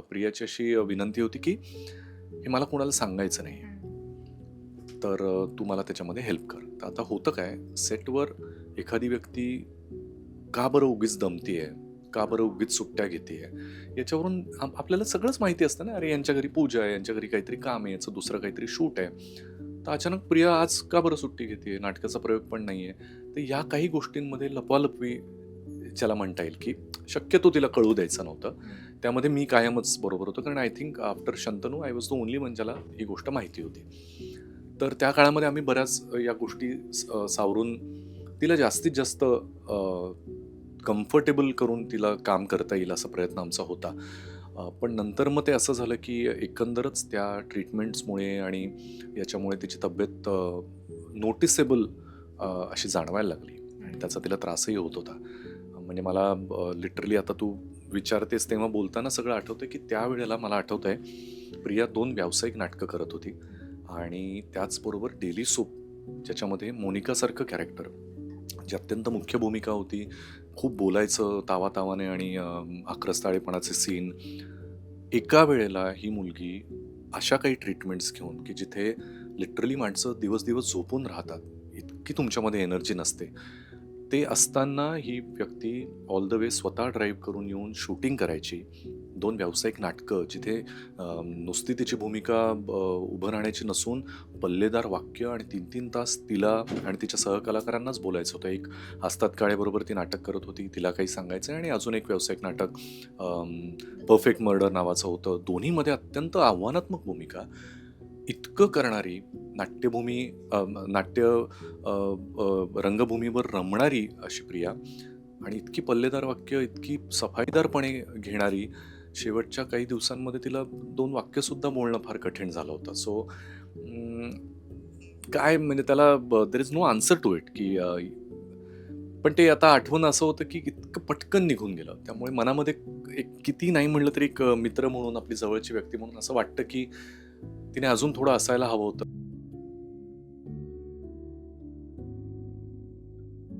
प्रियाची अशी विनंती होती की हे मला कोणाला सांगायचं नाही. तर तू मला त्याच्यामध्ये हेल्प कर. तर आता होतं काय सेटवर एखादी व्यक्ती का बरं उगीच दमतीये का बरं उगीच सुट्ट्या घेते याच्यावरून आप- आपल्याला सगळंच माहिती असतं ना अरे यांच्या घरी पूजा आहे यांच्या घरी काहीतरी काम आहे याचं दुसरं काहीतरी शूट आहे. तर अचानक प्रिया आज का बरं सुट्टी घेते नाटकाचा प्रयोग पण नाहीये. तर या काही गोष्टींमध्ये लपवालपवी ज्याला म्हणता येईल की शक्यतो तिला कळू द्यायचं नव्हतं. त्यामध्ये मी कायमच बरोबर होतो कारण I think after Shantanu I was the only ज्याला ही गोष्ट माहिती होती. तर त्या काळामध्ये आम्ही बऱ्याच या गोष्टी सावरून तिला जास्तीत जास्त कम्फर्टेबल करून तिला काम करता येईल असा प्रयत्न आमचा होता. पण नंतर मग ते असं झालं की एकंदरच त्या ट्रीटमेंट्समुळे आणि याच्यामुळे तिची तब्येत नोटिसेबल अशी जाणवायला लागली. आणि त्याचा तिला त्रासही होत होता. म्हणजे मला लिटरली आता तू विचारतेस तेव्हा बोलताना सगळं आठवतं की त्यावेळेला मला आठवतं आहे प्रिया दोन व्यावसायिक नाटकं करत होती. आणि त्याचबरोबर डेली सोप ज्याच्यामध्ये मोनिकासारखं कॅरेक्टर जी अत्यंत मुख्य भूमिका होती. खूप बोलायचं तावातावाने आणि आक्रस्ताळेपणाचे सीन एका वेळेला ही मुलगी अशा काही ट्रीटमेंट्स घेऊन की जिथे लिटरली माणसं दिवस दिवस झोपून राहतात इतकी तुमच्यामध्ये एनर्जी नसते. ते असताना ही व्यक्ती ऑल द वे स्वतः ड्राईव्ह करून येऊन शूटिंग करायची. दोन व्यावसायिक नाटकं जिथे नुसती तिची भूमिका उभं राहण्याची नसून पल्लेदार वाक्य आणि तीन तीन तास तिला आणि तिच्या सहकलाकारांनाच बोलायचं होतं. एक असतात काळेबरोबर ती नाटक करत होती तिला काही सांगायचं आणि अजून एक व्यावसायिक नाटक परफेक्ट मर्डर नावाचं होतं. दोन्हीमध्ये अत्यंत आव्हानात्मक भूमिका. इतकं करणारी नाट्यभूमी नाट्य रंगभूमीवर रमणारी अशी प्रिया आणि इतकी पल्लेदार वाक्य इतकी सफाईदारपणे घेणारी शेवटच्या काही दिवसांमध्ये तिला दोन वाक्यसुद्धा बोलणं फार कठीण झालं होतं. सो काय म्हणजे त्याला there is no answer to it की पण ते आता आठवण असं होतं की इतकं पटकन निघून गेलं. त्यामुळे मनामध्ये एक किती नाही म्हणलं तरी एक मित्र म्हणून आपली जवळची व्यक्ती म्हणून असं वाटतं की तिने अजून थोडं असायला हवं होतं.